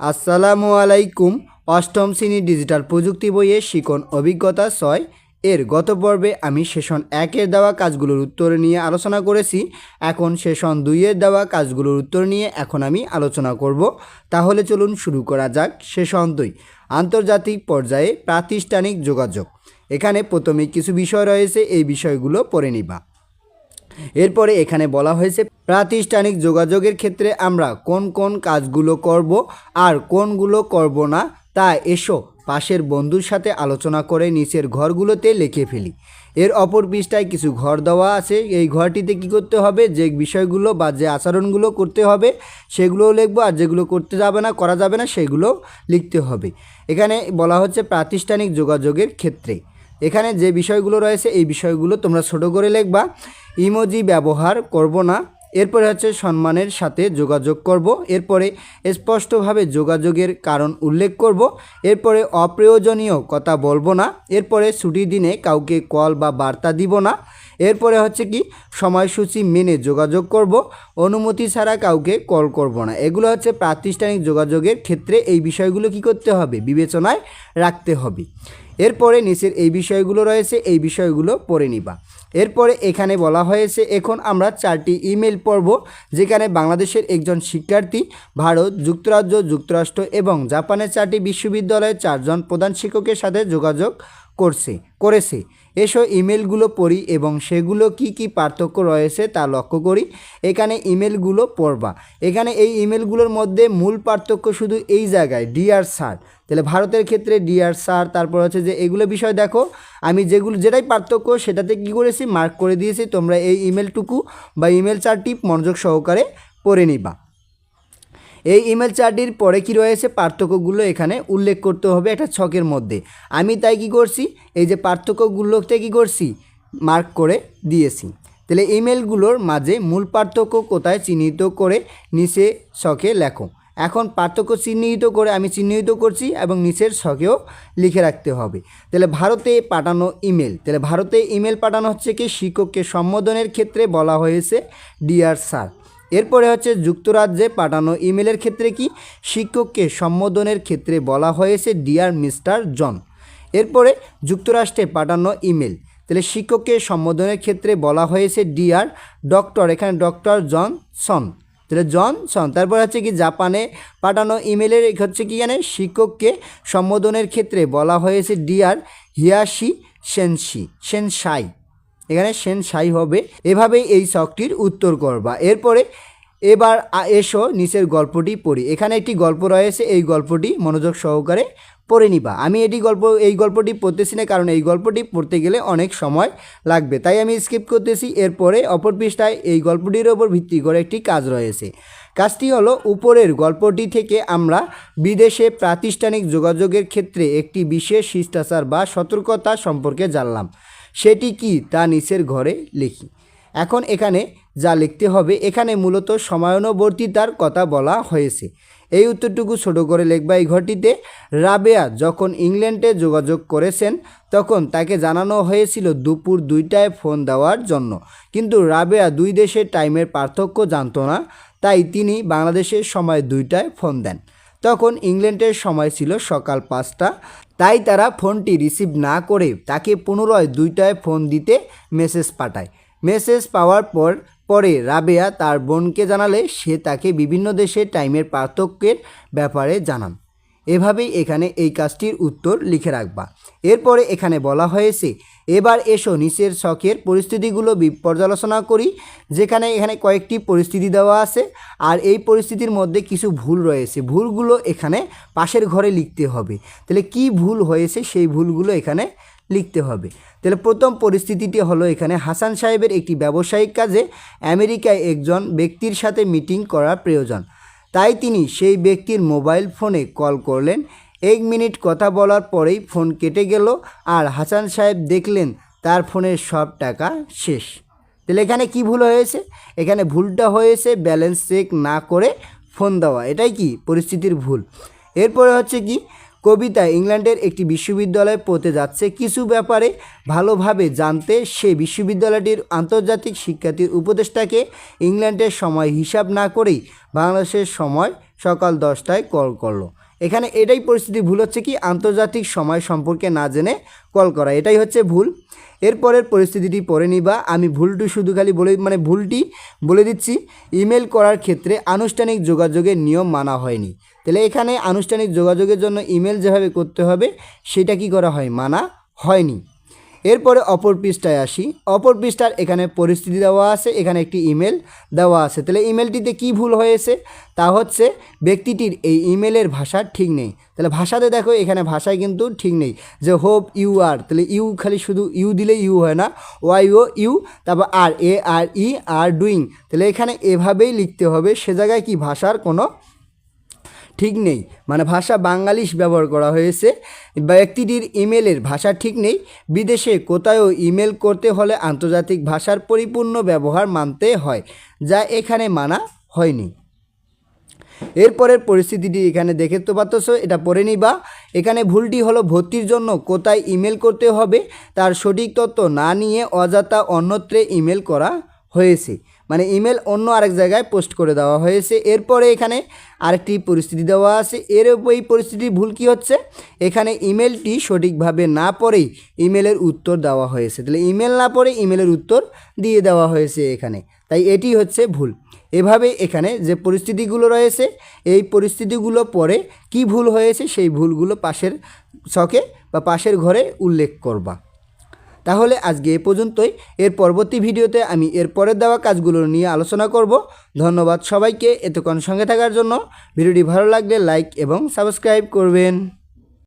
আসসালামু আলাইকুম, অষ্টম শ্রেণি ডিজিটাল প্রযুক্তি বইয়ে শিখন অভিজ্ঞতা ছয়। এর গত পর্বে আমি সেশন একের দেওয়া কাজগুলোর উত্তর নিয়ে আলোচনা করেছি। এখন সেশন দুইয়ের দেওয়া কাজগুলোর উত্তর নিয়ে এখন আমি আলোচনা করব। তাহলে চলুন শুরু করা যাক সেশন দুই। আন্তর্জাতিক পর্যায়ে প্রাতিষ্ঠানিক যোগাযোগ। এখানে প্রথমে কিছু বিষয় রয়েছে, এই বিষয়গুলো পড়ে নিবা। এরপরে এখানে বলা হয়েছে, প্রাতিষ্ঠানিক যোগাযোগের ক্ষেত্রে আমরা কোন কোন কাজগুলো করব আর কোনগুলো করব না, তা এসো পাশের বন্ধুর সাথে আলোচনা করে নিচের ঘরগুলোতে লিখে ফেলি। এর অপর পৃষ্ঠায় কিছু ঘর দেওয়া আছে। এই ঘরটিতে কি করতে হবে? যে বিষয়গুলো বা যে আচরণগুলো করতে হবে, সেগুলোও লিখব আর যেগুলো করতে যাবে না, করা যাবে না, সেগুলো লিখতে হবে। এখানে বলা হচ্ছে প্রাতিষ্ঠানিক যোগাযোগের ক্ষেত্রে। এখানে যে বিষয়গুলো রয়েছে, এই বিষয়গুলো তোমরা ছোট করে লিখবা। ইমোজি ব্যবহার করব না। এরপরে হচ্ছে সম্মানের সাথে যোগাযোগ করব। এরপরে স্পষ্টভাবে যোগাযোগের কারণ উল্লেখ করব। এরপরে অপ্রয়োজনীয় কথা বলব না। এরপরে ছুটির দিনে কাউকে কল বা বার্তা দিব না। এরপরে হচ্ছে কি, সময়সূচি মেনে যোগাযোগ করব। অনুমতি ছাড়া কাউকে কল করব না। এগুলো হচ্ছে প্রাতিষ্ঠানিক যোগাযোগের ক্ষেত্রে এই বিষয়গুলো কি করতে হবে? বিবেচনায় রাখতে হবে। এরপরে নিচের এই বিষয়গুলো রয়েছে, এই বিষয়গুলো পড়ে নিবা। এরপরে এখানে বলা হয়েছে, এখন আমরা চারটি ইমেল পড়ব, যেখানে বাংলাদেশের একজন শিক্ষার্থী, ভারত, যুক্তরাজ্য, যুক্তরাষ্ট্র এবং জাপানের চারটি বিশ্ববিদ্যালয়ের চারজন প্রধান শিক্ষকের সাথে যোগাযোগ করছে, করেছে। এসো, ইমেলগুলো পড়ি এবং সেগুলো কি কি পার্থক্য রয়েছে তা লক্ষ্য করি। এখানে ইমেলগুলো পড়বা। এখানে এই ইমেলগুলোর মধ্যে মূল পার্থক্য শুধু এই জায়গায় ডিআর স্যার তাহলে ভারতের ক্ষেত্রে ডিআর স্যার তারপর হচ্ছে যে এগুলো বিষয় দেখো, আমি যেগুলো, যেটাই পার্থক্য সেটাতে কি করেছি মার্ক করে দিয়েছি, তোমরা এই ইমেলটুকু বা ইমেল চারটি মনোযোগ সহকারে পড়ে নিবা। এই ইমেল চারটির পরে কি রয়েছে? পার্থক্যগুলো এখানে উল্লেখ করতে হবে একটা ছকের মধ্যে। আমি তাই কি করছি? এই যে পার্থক্যগুলোতে কি করছি? মার্ক করে দিয়েছি। তাহলে ইমেলগুলোর মাঝে মূল পার্থক্য কোথায় চিহ্নিত করে নিচে ছকে লেখো। এখন পার্থক্য চিহ্নিত করে আমি চিহ্নিত করছি এবং নিচের ছকেও লিখে রাখতে হবে। তাহলে ভারতে পাঠানো ইমেল। তাহলে ভারতে ইমেল পাঠানো হচ্ছে কি? শিক্ষককে সম্বোধনের ক্ষেত্রে বলা হয়েছে ডিয়ার স্যার এরপরে হচ্ছে যুক্তরাজ্যে পাঠানো ইমেলের ক্ষেত্রে কি? শিক্ষককে সম্বোধনের ক্ষেত্রে বলা হয়েছে ডিয়ার মিস্টার জন। এরপরে যুক্তরাষ্ট্রে পাঠানো ইমেল। তাহলে শিক্ষককে সম্বোধনের ক্ষেত্রে বলা হয়েছে ডিয়ার ডক্টর, এখানে ডক্টর জনসন। তাহলে জনসন। তারপর হচ্ছে কি, জাপানে পাঠানো ইমেলের হচ্ছে কি জানে শিক্ষককে সম্বোধনের ক্ষেত্রে বলা হয়েছে ডিয়ার হিয়াশি সেনশি সেনসাই এখানে সেন সাই হবে। এভাবেই এই শখটির উত্তর করবা। এরপরে এবার এসো নিচের গল্পটি পড়ি। এখানে একটি গল্প রয়েছে, এই গল্পটি মনোযোগ সহকারে পড়ে নিবা। আমি এটি গল্প, এই গল্পটি পড়তেছি না কারণ এই গল্পটি পড়তে গেলে অনেক সময় লাগবে। তাই আমি স্কিপ করতেছি। এরপরে অপর পৃষ্ঠায় এই গল্পটির ওপর ভিত্তি করে একটি কাজ রয়েছে। কাজটি হলো, উপরের গল্পটি থেকে আমরা বিদেশে প্রাতিষ্ঠানিক যোগাযোগের ক্ষেত্রে একটি বিশেষ শিষ্টাচার বা সতর্কতা সম্পর্কে জানলাম। সেটি কি তা নিচের ঘরে লিখি। এখন এখানে যা লিখতে হবে, এখানে মূলত সময়ানুবর্তিতার কথা বলা হয়েছে। এই উত্তরটুকু ছোট করে লিখবা এই ঘরটিতে। রাবেয়া যখন ইংল্যান্ডে যোগাযোগ করেছেন, তখন তাকে জানানো হয়েছিল দুপুর দুইটায় ফোন দেওয়ার জন্য। কিন্তু রাবেয়া দুই দেশের টাইমের পার্থক্য জানতো না, তাই তিনি বাংলাদেশের সময় দুইটায় ফোন দেন। তখন ইংল্যান্ডের সময় ছিল সকাল পাঁচটা। তাই তারা ফোনটি রিসিভ না করে তাকে পুনরায় দুইটায় ফোন দিতে মেসেজ পাঠায়। মেসেজ পাওয়ার পর, পরে রাবেয়া তার বোনকে জানালে সে তাকে বিভিন্ন দেশে টাইমের পার্থক্যের ব্যাপারে জানান। এভাবেই এখানে এই কাজটির উত্তর লিখে রাখবা। এরপরে এখানে বলা হয়েছে, এবার এসো নিচের শখের পরিস্থিতিগুলো পর্যালোচনা করি, যেখানে এখানে কয়েকটি পরিস্থিতি দেওয়া আছে, আর এই পরিস্থিতির মধ্যে কিছু ভুল রয়েছে। ভুলগুলো এখানে পাশের ঘরে লিখতে হবে। তাহলে কি ভুল হয়েছে সেই ভুলগুলো এখানে লিখতে হবে। তাহলে প্রথম পরিস্থিতিটি হলো এখানে হাসান সাহেবের একটি ব্যবসায়িক কাজে আমেরিকায় একজন ব্যক্তির সাথে মিটিং করার প্রয়োজন। তাই তিনি সেই ব্যক্তির মোবাইল ফোনে কল করলেন। এক মিনিট কথা বলার পরেই ফোন কেটে গেল আর হাসান সাহেব দেখলেন তার ফোনের সব টাকা শেষ। তাহলে এখানে কি ভুল হয়েছে? এখানে ভুলটা হয়েছে ব্যালেন্স চেক না করে ফোন দেওয়া। এটাই কি? পরিস্থিতির ভুল। এরপরে হচ্ছে কি? কবিতা ইংল্যান্ডের একটি বিশ্ববিদ্যালয়ে পড়তে যাচ্ছে। কিছু ব্যাপারে ভালোভাবে জানতে সে বিশ্ববিদ্যালয়টির আন্তর্জাতিক শিক্ষার্থীর উপদেষ্টাকে ইংল্যান্ডের সময় হিসাব না করেই বাংলাদেশের সময় সকাল দশটায় কল করল। এখানে এটাই পরিস্থিতি। ভুল হচ্ছে কি? আন্তর্জাতিক সময় সম্পর্কে না জেনে কল করা। এটাই হচ্ছে ভুল। এরপরের পরিস্থিতিটি পরে নিবা। আমি ভুলটি শুধু খালি বলে মানে ভুলটি বলে দিচ্ছি। ইমেল করার ক্ষেত্রে আনুষ্ঠানিক যোগাযোগের নিয়ম মানা হয়নি। তাহলে এখানে আনুষ্ঠানিক যোগাযোগের জন্য ইমেল যেভাবে করতে হবে, সেটা কি করা হয়? মানা হয়নি। এরপরে অপর পৃষ্ঠায় আসি। অপর পৃষ্ঠার এখানে পরিস্থিতি দেওয়া আছে, এখানে একটি ইমেল দেওয়া আছে। তাহলে ইমেলটিতে কি ভুল হয়েছে? তা হচ্ছে ব্যক্তিটির এই ইমেলের ভাষা ঠিক নেই। তাহলে ভাষাতে দেখো, এখানে ভাষায় কিন্তু ঠিক নেই। যে হোপ, ইউ আর, তাহলে ইউ খালি শুধু ইউ দিলে ইউ হয় না। ওয়াই ও ইউ, তারপর আর, এ, আর, ই, আর, ডুইং। তাহলে এখানে এভাবেই লিখতে হবে, সে জায়গায় কি ভাষার কোনো ঠিক নেই। মানে ভাষা বাঙালিশ ব্যবহার করা হয়েছে। ব্যক্তিটির ইমেলের ভাষা ঠিক নেই। বিদেশে কোথাও ইমেল করতে হলে আন্তর্জাতিক ভাষার পরিপূর্ণ ব্যবহার মানতে হয়, যা এখানে মানা হয়নি। এরপরের পরিস্থিতিটি এখানে দেখে তো পাচ্ছ, এটা পড়ে নিবা এখানে ভুলটি হলো ভর্তির জন্য কোথায় ইমেল করতে হবে, তার সঠিক তথ্য না নিয়ে অযথা অন্যত্রে ইমেল করা হয়েছে। মানে ইমেল অন্য আরেক জায়গায় পোস্ট করে দেওয়া হয়েছে। এরপরে এখানে আরেকটি পরিস্থিতি দেওয়া আছে। এর এই পরিস্থিতির ভুল কী হচ্ছে? এখানে ইমেলটি সঠিকভাবে না পড়েই ইমেলের উত্তর দেওয়া হয়েছে। তাহলে ইমেল না পড়ে ইমেলের উত্তর দিয়ে দেওয়া হয়েছে এখানে। তাই এটি হচ্ছে ভুল। এভাবে এখানে যে পরিস্থিতিগুলো রয়েছে, এই পরিস্থিতিগুলো পরে কি ভুল হয়েছে, সেই ভুলগুলো পাশের ছকে বা পাশের ঘরে উল্লেখ করবা। তাহলে আজকে এ পর্যন্তই। এর পরবর্তী ভিডিওতে আমি এর পরের দেওয়া কাজগুলো নিয়ে আলোচনা করব। ধন্যবাদ সবাইকে এতক্ষণ সঙ্গে থাকার জন্য। ভিডিওটি ভালো লাগলে লাইক এবং সাবস্ক্রাইব করবেন।